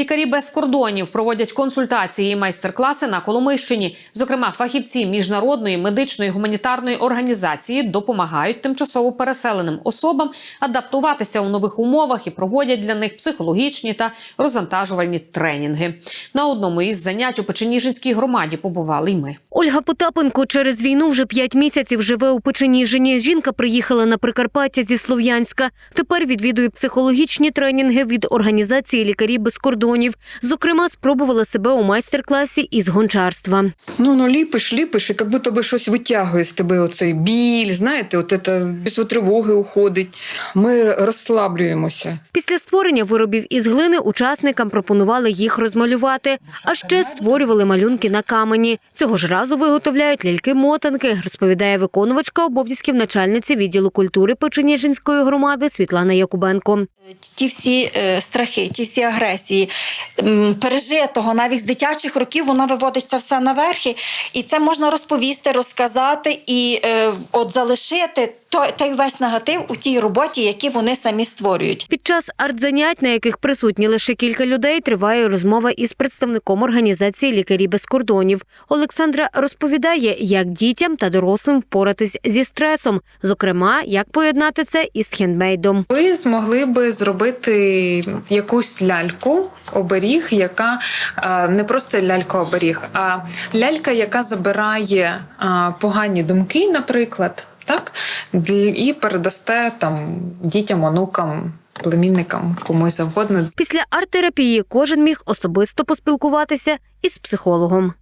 Лікарі без кордонів проводять консультації і майстер-класи на Коломийщині. Зокрема, фахівці міжнародної медичної гуманітарної організації допомагають тимчасово переселеним особам адаптуватися у нових умовах і проводять для них психологічні та розвантажувальні тренінги. На одному із занять у Печеніжинській громаді побували й ми. Ольга Потапенко через війну вже п'ять місяців живе у Печеніжині. Жінка приїхала на Прикарпаття зі Слов'янська. Тепер відвідує психологічні тренінги від організації лікарі без кордонів. Зокрема, спробувала себе у майстер-класі із гончарства. Ну, ну ліпиш, ліпиш, і як будто би щось витягує з тебе оцей біль, знаєте, от це без тривоги уходить. Ми розслаблюємося. Після створення виробів із глини учасникам пропонували їх розмалювати, а ще створювали малюнки на камені. Цього ж разу виготовляють ляльки-мотанки, розповідає виконувачка обов'язків начальниці відділу культури Печеніжинської громади Світлана Якубенко. ті всі е, страхи, ті всі агресії пережитого, навіть з дитячих років, вона виводить це все наверхи. І це можна розповісти, розказати і е, от залишити той, той весь негатив у тій роботі, які вони самі створюють. Під час артзанять, на яких присутні лише кілька людей, триває розмова із представником організації Лікарі без кордонів. Олександра розповідає, як дітям та дорослим впоратись зі стресом, зокрема, як поєднати це із хендмейдом. Ви змогли би зробити якусь ляльку, оберіг, яка е, не просто лялька-оберіг, а лялька, яка забирає е, погані думки, наприклад, так, і передасте там дітям, онукам, племінникам, комусь завгодно. Після арт-терапії кожен міг особисто поспілкуватися із психологом.